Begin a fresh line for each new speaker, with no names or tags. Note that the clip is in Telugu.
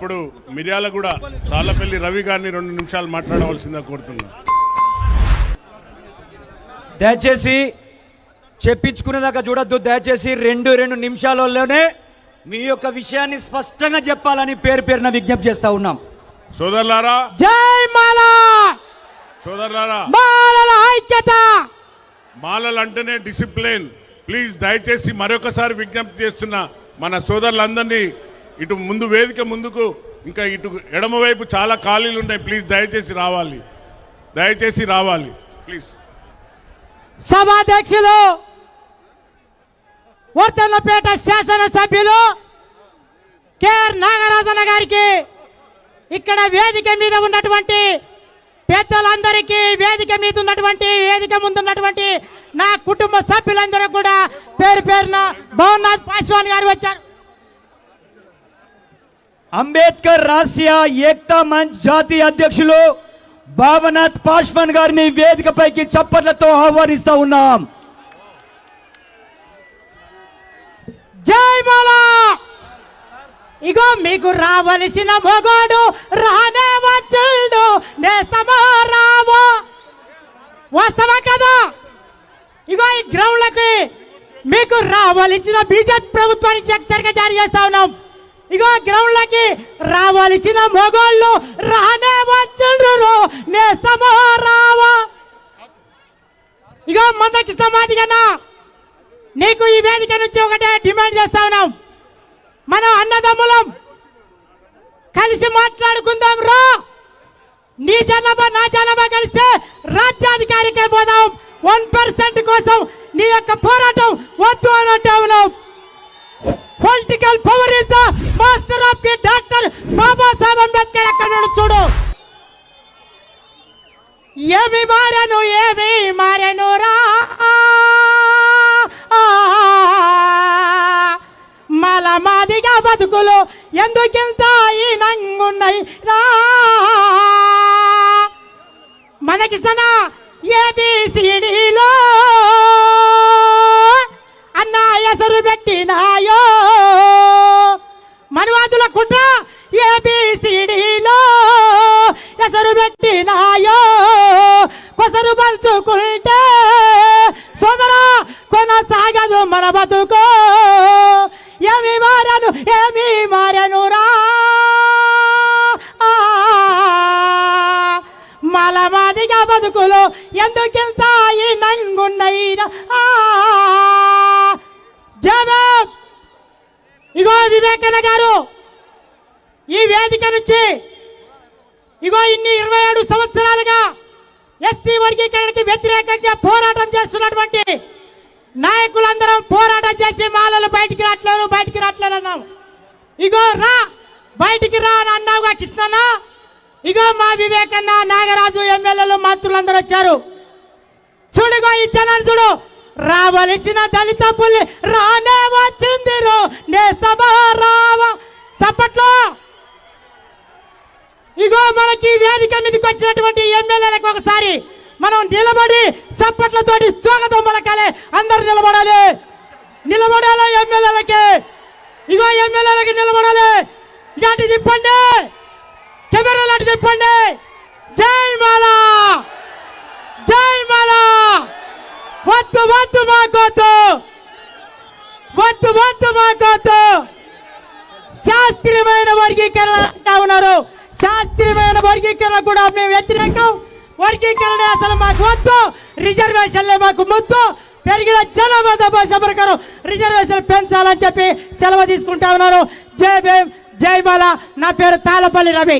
ఇప్పుడు మిర్యాల కూడా తాళ్ళపల్లి రవి గారిని రెండు నిమిషాలు మాట్లాడవలసిందిగా కోరుతున్నా
దయచేసి చెప్పించుకునేదాకా చూడొద్దు. దయచేసి రెండు రెండు నిమిషాలలోనే మీ యొక్క విషయాన్ని స్పష్టంగా చెప్పాలని పేరు పేరున విజ్ఞప్తి చేస్తా ఉన్నాం.
సోదరులారా
జై మాలా!
సోదరులారా
మాలల ఐక్యత!
మాలలు అంటేనే డిసిప్లిన్. ప్లీజ్ దయచేసి మరొకసారి విజ్ఞప్తి చేస్తున్న మన సోదరులందరినీ ఇటు ముందు వేదిక ముందుకు ఇంకా ఇటు ఎడమవైపు చాలా ఖాళీలు ఉన్నాయి. ప్లీజ్ దయచేసి రావాలి. దయచేసి రావాలి. ప్లీజ్
సభాధ్యక్షులు వర్తన్నపేట శాసనసభ్యులు కేఆర్ నాగరాజన్న గారికి ఇక్కడ వేదిక మీద ఉన్నటువంటి పెద్దలందరికీ వేదిక మీద ఉన్నటువంటి వేదిక ముందున్నటువంటి నా కుటుంబ సభ్యులందరూ కూడా పేరు పేరున భవన్నాథ్ పాస్వాన్ గారు వచ్చారు.
అంబేద్కర్ రాష్ట్రీయ ఏక్తా మంచ్ జాతీయ అధ్యక్షులు భావనాథ్ పాశ్వాన్ గారిని వేదికపైకి చప్పట్లతో ఆహ్వానిస్తా ఉన్నాం.
జై మాలా! ఇగో మీకు రావలసిన మొగోడు రానే వచ్చుడు. నేస్తమా రావో వస్తావా కదా? ఇగో ఈ గ్రౌండ్లకి మీకు రావలసిన బీజేపీ ప్రభుత్వానికి హెచ్చరిక జారీ చేస్తా ఉన్నాం. ఇగో గ్రౌండ్లకి రావాల్సిన మొగోళ్ళు రానే వచ్చుండ్రు నేస్తమా రావా ఇగో మందకి సమాధిగన్నా నీకు ఈ వేదిక నుంచి ఒకటే డిమాండ్ చేస్తా ఉన్నాం. మనం అన్నదమ్ములం కలిసి మాట్లాడుకుందాం రా. నీ జనాభా నా జనాభా కలిస్తే రాజ్యాధికారికే పోదాం. వన్ పర్సెంట్ కోసం నీ యొక్క పోరాటం వద్దు అని అంటా ఉన్నాం. Political power is the master of the doctor Babasaheb Ambedkar ఎక్కడ చూడు. ఏమి మారను ఏమి మారను రా. మల మాదిగా బతుకులు ఎందుకింత ఈ నంగున్నాయి రా. మనకిస్తన ఏబిసిడిలో ఎసరు పెట్టినాయో కొసరు పంచుకుంటే సోదరా కొనసాగదు మన బతుకో. ఏమి మారను ఏమి మారను రా మలమాదిగా బతుకులు ఎందుకింత ఈ నంగున్నైనా జవాబ్ ఇగో వివేకన్న గారు ఈ వేదిక నుంచి ఇగో ఇన్ని ఇరవై ఏడు సంవత్సరాలుగా ఎస్సీ వర్గీకరణకి వ్యతిరేకంగా పోరాటం చేస్తున్నటువంటి నాయకులందరం పోరాటం చేసి మాలలు బయటికి రావట్లేదు బయటికి రావట్లేదు అన్నాం. ఇగో రా బయటికి రా అని అన్నావుగా కృష్ణన్న. ఇగో మా వివేకన్న నాగరాజు ఎమ్మెల్యేలు మంత్రులందరూ వచ్చారు. చూడుగో ఈ జనాన్ని చూడు. రావలసిన దళిత పుల్లి రానే వచ్చింది రో నేస్తమా రావ చప్పట్లో ఇగో మనకి ఈ వేదిక మీదకి వచ్చినటువంటి ఎమ్మెల్యేలకు ఒకసారి మనం నిలబడి చప్పట్లతోటి స్వాగతం పలకాలి అందరు నిలబడాలి. నిలబడాలి ఎమ్మెల్యేలకి. ఇగో ఎమ్మెల్యేలకి నిలబడాలి. ఇలాంటి తిప్పండి కెమెరా లాంటి తిప్పండి జై మాలా. జై మాలా. వద్దు వద్దు మాకొద్దు వద్దు వద్దు మాకొద్దు శాస్త్రీయమైన వర్గీకరణ అంటా ఉన్నారు. వర్గీకరణ కూడా మేము వ్యతిరేకం. వర్గీకరణ అసలు మాకు వద్దు. రిజర్వేషన్లే మాకు ముద్దు. పెరిగిన జనాభా దబాష ప్రకారం రిజర్వేషన్ పెంచాలని చెప్పి సెలవు తీసుకుంటా ఉన్నారు. జై భీమ్ జయమాల నా పేరు తాళపల్లి రవి.